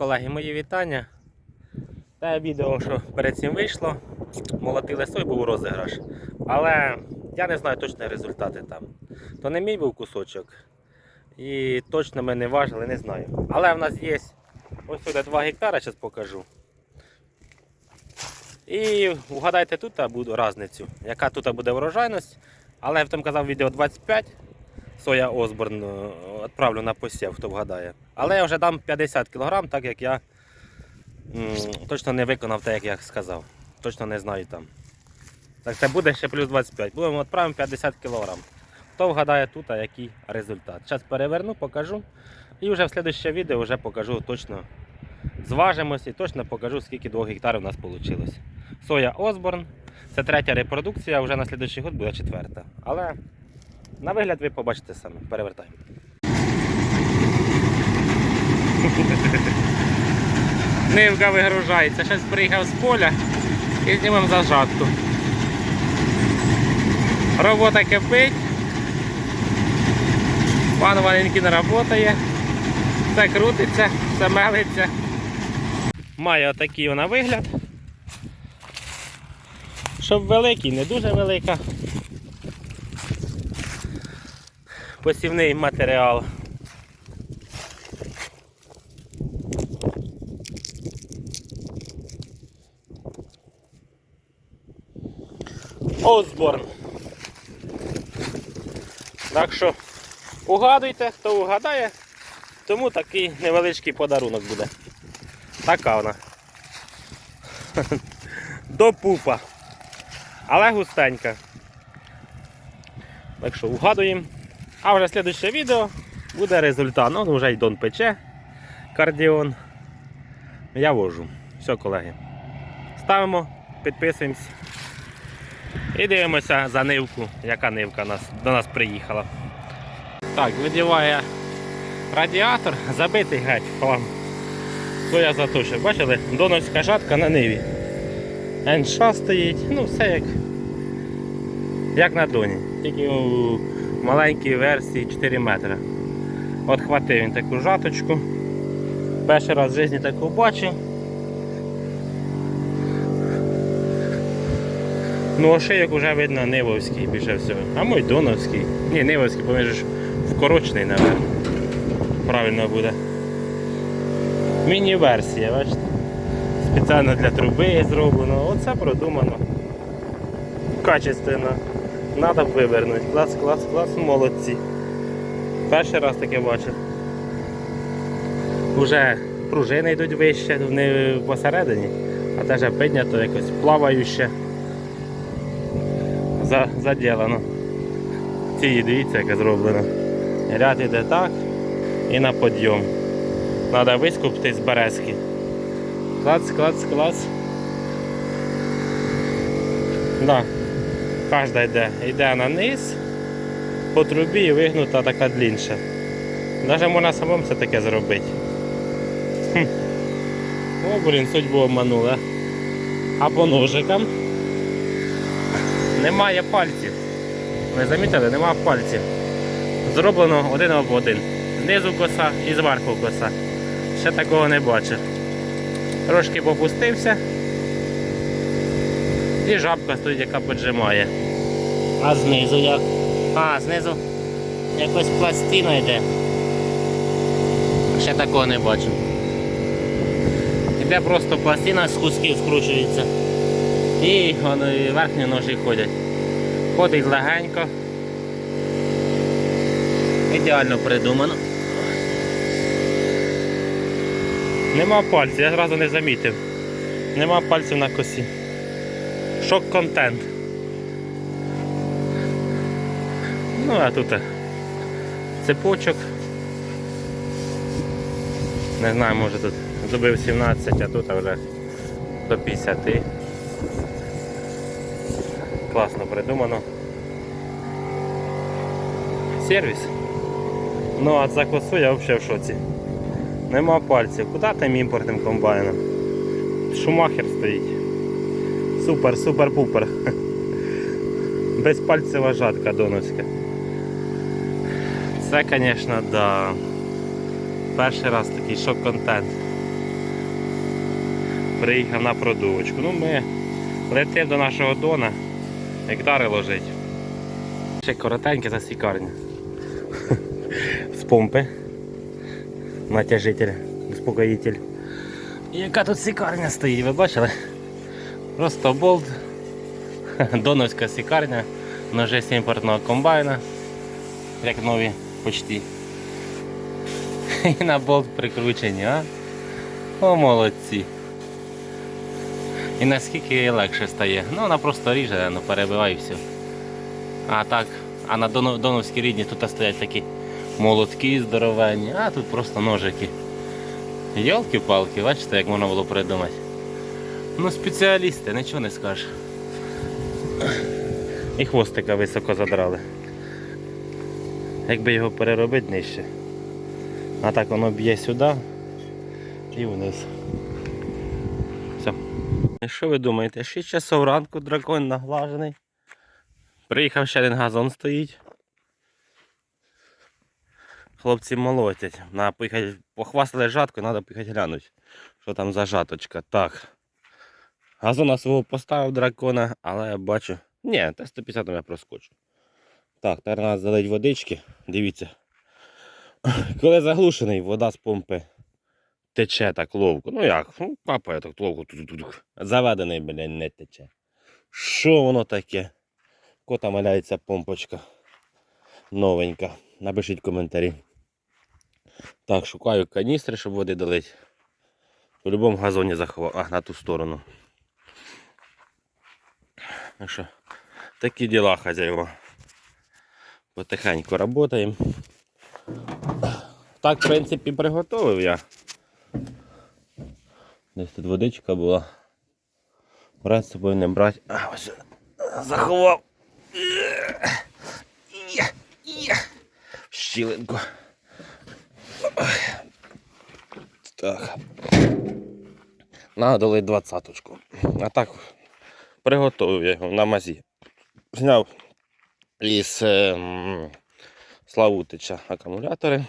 колеги, мої вітання. Те відео, що перед цим вийшло, молотили сой був розіграш. Але я не знаю точні результати там. То не мій був кусочок. І точно ми не важили, не знаю. Але в нас є ось сюди 2 гектара, зараз покажу. І вгадайте тут буду різницю, яка тут буде врожайність. Але я в тому казав відео 25. Соя Осборн е, відправлю на посів, хто вгадає. Але я вже дам 50 кг, так як я м, точно не виконав те, як я сказав. Точно не знаю там. Так це буде ще плюс 25. Будемо відправимо 50 кг. Хто вгадає тут, а який результат. Зараз переверну, покажу. І вже в слідче відео вже покажу точно. Зважимось і точно покажу, скільки 2 гектарів у нас вийшло. Соя Осборн. Це третя репродукція, вже на слідчий год буде четверта. Але на вигляд ви побачите самі. Перевертаємо. Нивка вигружається. Щось приїхав з поля і знімемо зажатку. Робота кипить. Пан Валентин працює. Все крутиться, все мелиться. Має отакий вона вигляд. Щоб великий, не дуже велика. Посівний матеріал. Осборн. Так що угадуйте, хто угадає, тому такий невеличкий подарунок буде. Така вона. До пупа. Але густенька. Так що угадуємо. А вже слідуще відео буде результат. Ну, вже й Дон пече кардіон. Я вожу. Все, колеги. Ставимо, підписуємось. І дивимося за нивку, яка нивка нас, до нас приїхала. Так, видіває радіатор, забитий геть флам. Соя затушив. Бачили? Доновська жатка на ниві. НШ стоїть, ну все як, як на доні. Тільки у маленькій версії 4 метри. От хватив він таку жаточку. Перший раз в житті таку бачив. Ну, ошийок вже видно Нивовський більше всього. А мой Доновський. Ні, Нивовський, бо він ж вкорочений, напевно. Правильно буде. Міні-версія, бачите? Спеціально для труби зроблено. Оце продумано. Качественно. Надо вивернути. Клас, клас, клас, молодці. Перший раз таке бачив. Уже пружини йдуть вище, не посередині, а теж піднято якось плавающе. За, заділено. Ці дивіться, яке зроблено. Ряд іде так і на підйом. Треба вискупити з березки. Клац, клац, клац. Да. Кожна йде. Йде на низ, по трубі і вигнута така длінша. Навіть можна самому це таке зробити. Хм. О, блін, судьбу обманула. А по ножикам немає пальців. Ви замітили, немає пальців. Зроблено один об один. Знизу коса і зверху коса. Ще такого не бачив. Трошки попустився. І жабка стоїть, яка поджимає. А знизу як? А, знизу якось пластина йде. Ще такого не бачу. Іде просто пластина з кусків скручується. І воно, і верхні ножі ходять. Ходить легенько. Ідеально придумано. Нема пальців, я зразу не замітив. Нема пальців на косі. Шок контент. Ну а тут цепочок. Не знаю, може тут зубив 17, а тут вже до 50. Класно придумано. Сервіс. Ну а за косу я взагалі в шоці. Нема пальців. Куди тим імпортним комбайном? Шумахер стоїть. Супер, супер пупер. Безпальцева жатка доновська. Це, звісно, да. Перший раз такий шок-контент. приїхав на продувочку. Ну ми летимо до нашого дона, гектари ложить. Ще коротеньке засікарня. З помпи. Натяжитель, успокоїтель. І яка тут сікарня стоїть, ви бачили? Просто болт. Доновська сікарня, ножи з імпортного комбайна, як нові почти. І на болт прикручені, а? О, молодці. І наскільки легше стає. Ну вона просто ріже, ну перебиває і все. А так, а на Доновській рідні тут стоять такі молотки здоровенні, а тут просто ножики. Йолки-палки, бачите, як можна було придумати. Ну, спеціалісти, нічого не скажеш. І хвостика високо задрали. Якби його переробити нижче. А так воно б'є сюди і вниз. Все. І що ви думаєте? 6 часов ранку дракон наглажений. Приїхав ще один газон стоїть. Хлопці молотять. Надо поїхати, похвастали жатку, треба поїхати глянути, що там за жаточка. Так. Газона свого поставив дракона, але я бачу. Ні, та 150 я проскочу. Так, тепер треба залить водички. Дивіться. Коли заглушений, вода з помпи тече так ловко. Ну як? Ну, капає так ловко. Заведений, блядь, не тече. Що воно таке? Кота валяється помпочка. Новенька. Напишіть коментарі. Так, шукаю каністри, щоб води долить. В будь-якому газоні заховав. А, на ту сторону. Так що, такі діла, хазяїва. Потихеньку працюємо. Так, в принципі, приготовив я. Десь тут водичка була. Брати з собою не брати. А, ось заховав. Є, є. В Щілинку. Так. Надо двадцяточку. А так приготував я його на мазі. Зняв із е, Славутича акумулятори.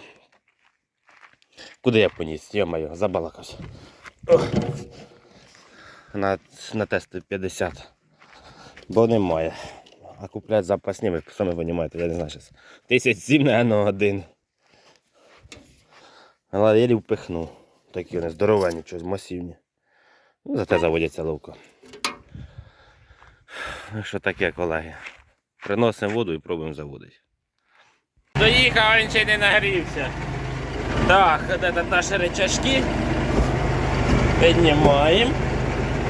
Куди я поніс? Йо-моє, забалакався. На, на тести 50. Бо немає. А куплять запасні, ви самі розумієте, я не знаю зараз. Тисяч сім, один. Але я впихну. Такі вони здоровенні, щось масивні. Ну, зате заводяться ловко. Що таке, колеги? Приносимо воду і пробуємо заводити. Доїхав, він ще не нагрівся. Так, тут наші речашки. Піднімаємо.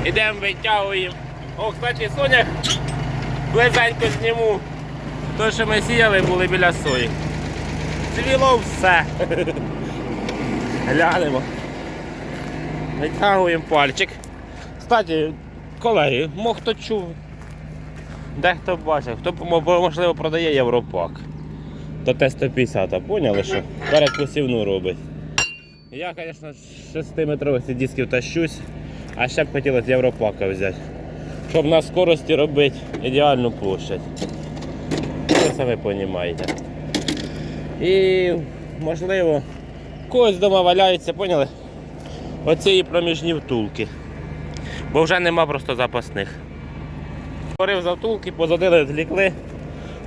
Ідемо витягуємо. О, кстати, Соня, близенько зніму. То, що ми сіяли, були біля сої. Цвіло все. Глянемо. Витягуємо пальчик. Кстати, колеги, мо хто чув, дехто бачив, хто можливо продає Європак. То Т-150, поняли, що перед робить. Я, звісно, з 6-метрових дисків тащусь, а ще б хотілося Європака взяти. Щоб на скорості робити ідеальну площадь. Ви самі розумієте. І можливо, когось вдома валяються, поняли? Оці проміжні втулки. Бо вже нема просто запасних. Говорив за втулки, позадили, злікли.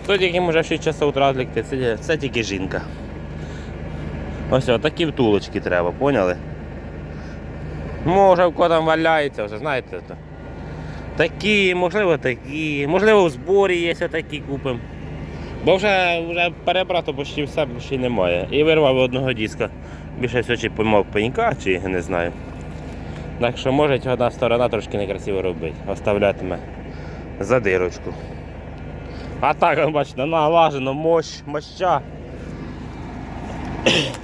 Хто тільки може 6 часов утра злікти, це, це тільки жінка. Ось такі втулочки треба, поняли? Може в кого там валяється, вже знаєте. То. Такі, можливо такі, можливо в зборі є такі купимо. Бо вже, вже перебрато почти все ще немає. І вирвав одного диска. Більше всього чи поймав пенька, чи не знаю. Так що може одна сторона трошки некрасиво робити. Оставлятиме за дирочку. А так, бачите, налажено мощ, моща.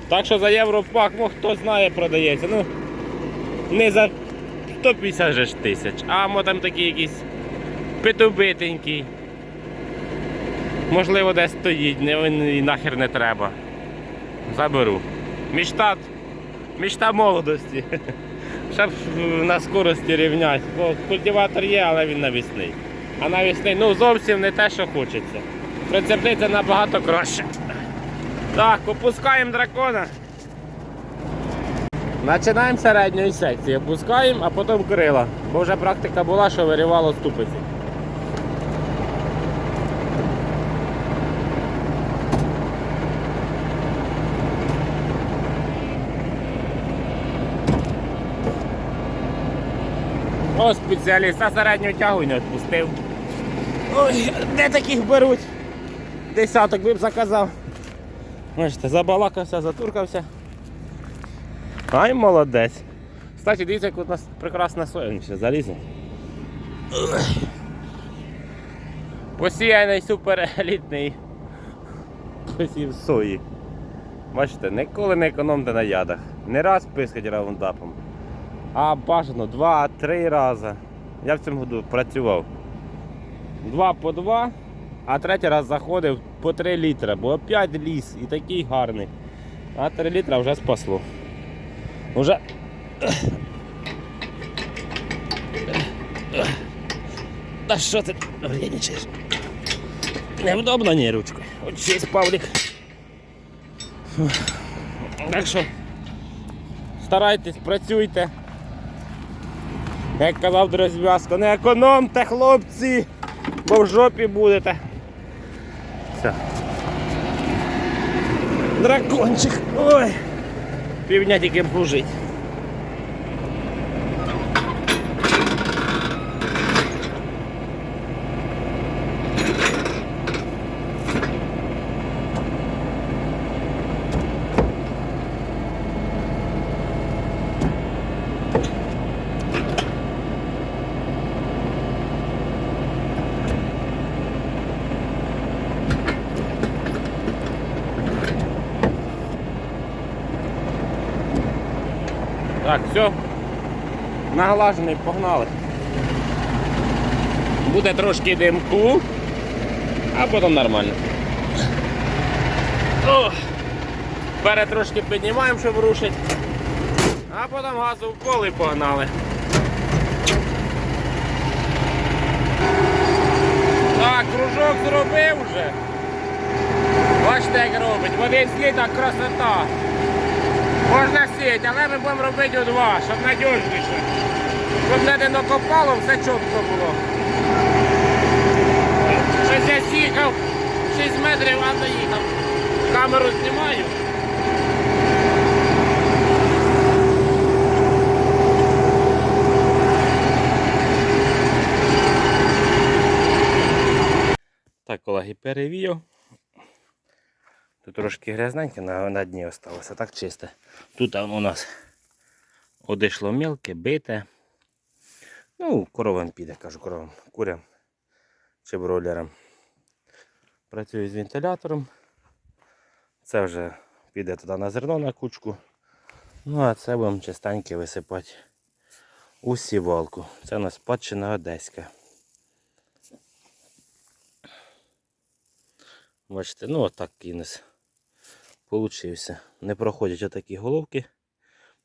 Так що за Європак, ну хто знає, продається. Ну, не за 150 же тисяч, а мо там такий якийсь питобитенький. Можливо, десь стоїть, не, і нахер не треба. Заберу. Мічта, мічта молодості. Щоб на скорості рівняти. Бо культиватор є, але він навісний. А навісний ну зовсім не те, що хочеться. Прицепниться набагато краще. Так, опускаємо дракона. Починаємо з середньої секції, опускаємо, а потім крила. Бо вже практика була, що вирівало ступиці. О, спеціаліста середню тягу не відпустив. Ой, де таких беруть? Десяток би б заказав. Бачите, забалакався, затуркався. Ай, молодець. Кстати, дивіться, як у нас прекрасна соя він залізе. Посіяний суперелітний посів сої. Бачите, ніколи не економте на ядах. Не раз пискать раундапом. А бажано два-три рази. Я в цьому году працював. Два по два, а третій раз заходив по 3 літра, бо опять ліс і такий гарний. А 3 літра вже спасло. Уже. Та що ти вредничаєш? Невдобно ні ручкою. От щось Павлік. Так що старайтесь, працюйте. Як казав Дрозв'язко, не економте, хлопці, бо в жопі будете. Все. Дракончик. Ой. Півдня тільки пружить. Так, все. Наглажений, погнали. Буде трошки димку, а потім нормально. О, Вперед трошки піднімаємо, щоб рушити. А потім газу в коло погнали. Так, кружок зробив вже. Бачите, як робить. В один слід так красота. Можна сіяти, але ми будемо робити у два, щоб надіжніше. Щоб не накопало, все чітко було. Щось я сікав 6 метрів, а доїхав. Камеру знімаю. Так, колеги, перевів. Тут трошки грязненьке на, на дні осталося, так чисте. Тут у нас одійшло мілке, бите. Ну, коровам піде, кажу коровам, курям чи бройлерам. Працюю з вентилятором. Це вже піде туди на зерно на кучку. Ну а це будемо частенько висипати у сівалку. Це у нас спадщина одеська. Бачите, ну отак кінець получився. Не проходять отакі головки,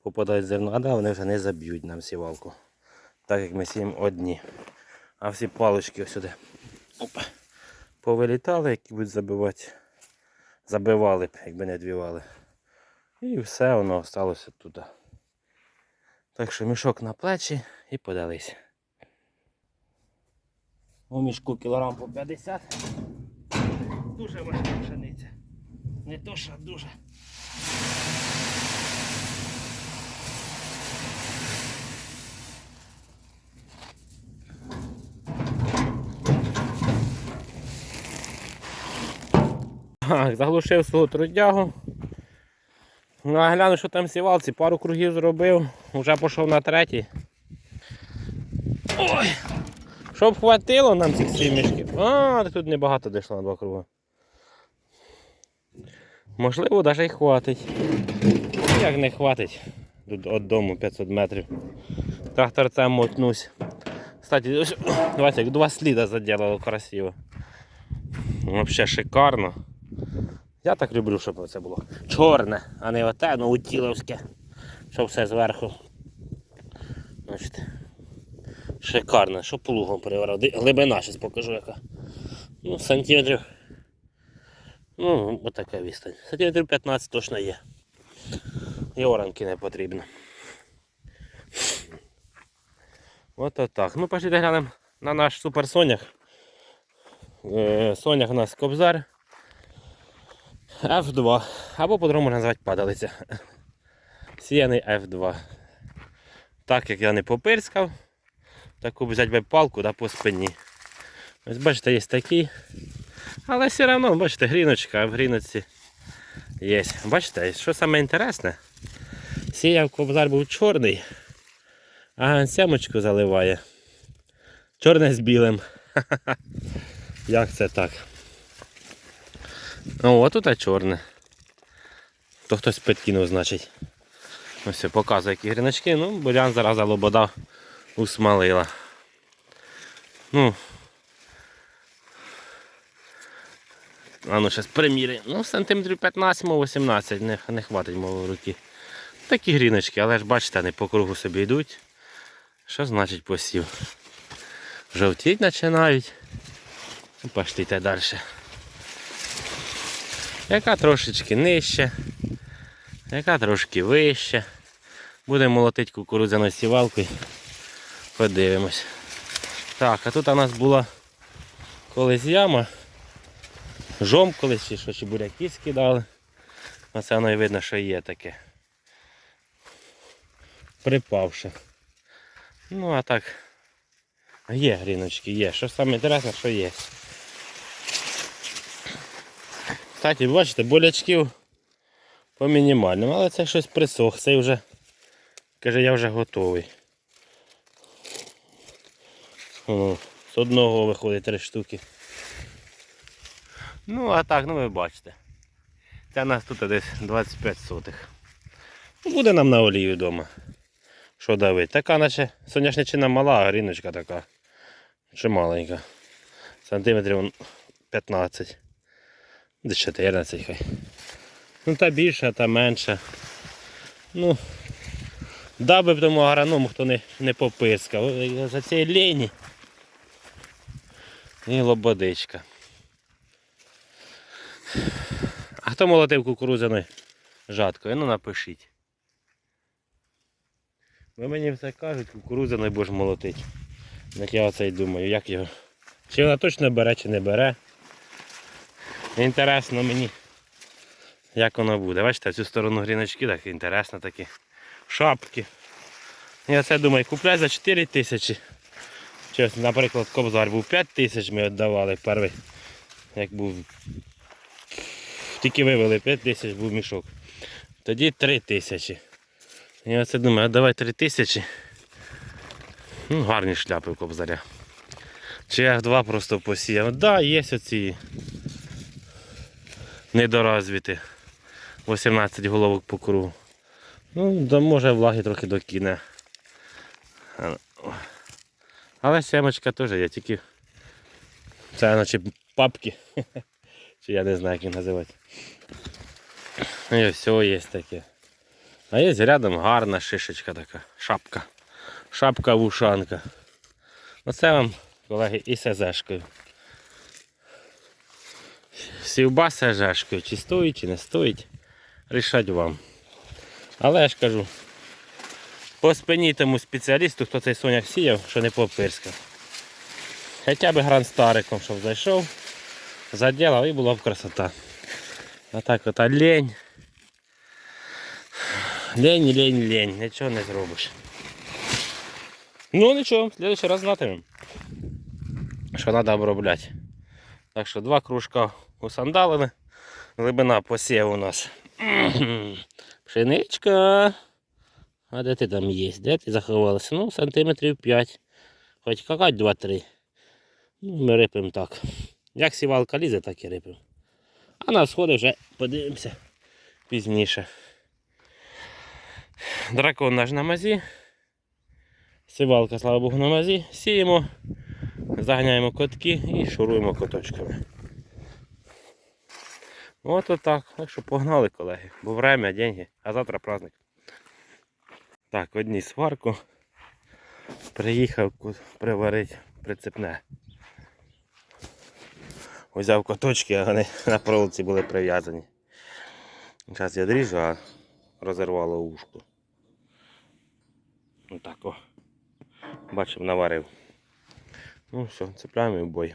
попадають зерно, а да, вони вже не заб'ють нам сівалку. Так як ми сіємо одні. А всі палички ось сюди повилітали, які будуть забивати. Забивали б, якби не двівали. І все воно залишилося тут. Так що мішок на плечі і подались. У мішку кілограм по 50. Дуже важка пшениця. Не то, що дуже. Так, заглушив свого трудягу. Ну, а гляну, що там сівалці, пару кругів зробив, вже пішов на третій. Ой! Щоб хватило нам цих сім мішків. А, так тут небагато дійшло на два круги. Можливо, навіть і хватить. Ну, Як не хватить, тут від дому 500 метрів. Тракторцем мотнусь. Кстати, як два сліда заділило красиво. Взагалі шикарно. Я так люблю, щоб це було чорне, а не оте, ну утіловське. Щоб все зверху. Значить, шикарно, що плугом переворав. Глибина зараз покажу яка. Ну, сантиметрів. Ну, отака відстань. Сантиметрів 15 точно є. Йоранки не потрібно. От так. Ну пошли глянемо на наш суперсонях. Е, Сонях у нас кобзар F2. Або по-другому можна назвати падалиця. Сіяний F2. Так як я не попирскав, таку взяти би палку да, по спині. Ось бачите, є такий. Але все одно, бачите, гріночка, а в гріночці є. Бачите, що саме інтересне? Сіяв кобзар був чорний, а сямочку заливає. Чорне з білим. Як це так? О, а тут чорне. То хтось підкинув, значить. Ось показує які гріночки. Ну, бурян зараз лобода усмалила. Ну. А ну зараз приміри. Ну, сантиметрів 15-18, не, не хватить мого руки. Такі гріночки, але ж бачите, вони по кругу собі йдуть. Що значить посів? Жовтіть починають. Ну, Пошліте далі. Яка трошечки нижче, яка трошки вище. Будемо молотити кукурудзяною сівалкою. Подивимось. Так, а тут у нас була колись яма. Жом колись чи що, чи буряки скидали. Оце воно і видно, що є таке. Припавши. Ну а так. Є гріночки, є. Що саме інтересне, що є. Кстати, бачите, болячків по мінімальному, але це щось присох, цей вже каже, я вже готовий. З одного виходить три штуки. Ну, а так, ну ви бачите. Це нас тут десь 25 сотих. Буде нам на олію вдома. Що давить? Така наче соняшничина мала, а гріночка така. Чи маленька. Сантиметрів 15. Десь 14 хай. Ну та більша, та менша. Ну, дав би тому агроному, хто не, не попискав. За цієї лені. І лободичка. А хто молотив кукурудзяною жаткою? Ну напишіть. Ви мені все кажуть, кукурудзяною будеш молотити. Так я оце й думаю, як його. Чи вона точно бере, чи не бере. Інтересно мені, як воно буде. Бачите, цю сторону гріночки, так інтересно такі. Шапки. Я це думаю, купляй за 4 тисячі. Наприклад, кобзар був 5 тисяч ми віддавали перший. Як був. Тільки вивели 5 тисяч був мішок. Тоді 3 тисячі. Я оце думаю, а давай 3 тисячі. Ну, гарні шляпи кобзаря. Чи F2 просто посіяв. Так, да, є оці недоразвіті. 18 головок по кругу. Ну, да, може влаги трохи докине. Але семечка теж є, тільки це наче папки. Чи я не знаю, як їх називати. І все є таке. А є рядом гарна шишечка така, шапка. Шапка-вушанка. Оце вам, колеги, і СЗшкою. Сівба з чи стоїть, чи не стоїть, рішать вам. Але я ж кажу, по спині тому спеціалісту, хто цей соняк сіяв, що не попирскав. Хоча б гран стариком, щоб зайшов, заділав і була б красота. А так от а лень. Лень, лень, лень, нічого не зробиш. Ну нічого, в следующий раз знатимемо, що треба обробляти. Так що два кружка усандалили. Глибина посів у нас. Пшеничка. А де ти там є? Де ти заховалася? Ну, сантиметрів 5. Хоч какать 2-3. Ну, ми рипимо так. Як сівалка лізе, так і рипимо. А на сходи вже подивимося пізніше. Дракон наш на мазі. Сівалка, слава Богу, на мазі. Сіємо, заганяємо котки і шуруємо коточками. От отак. Так що погнали, колеги. Бо время, деньги, а завтра праздник. Так, одні сварку. Приїхав приварити прицепне. Взяв коточки, а вони на проволоці були прив'язані. Зараз я дріжу, а розірвало ушку. Отак о. Бачимо, наварив. Ну все, цепляємо і в бой.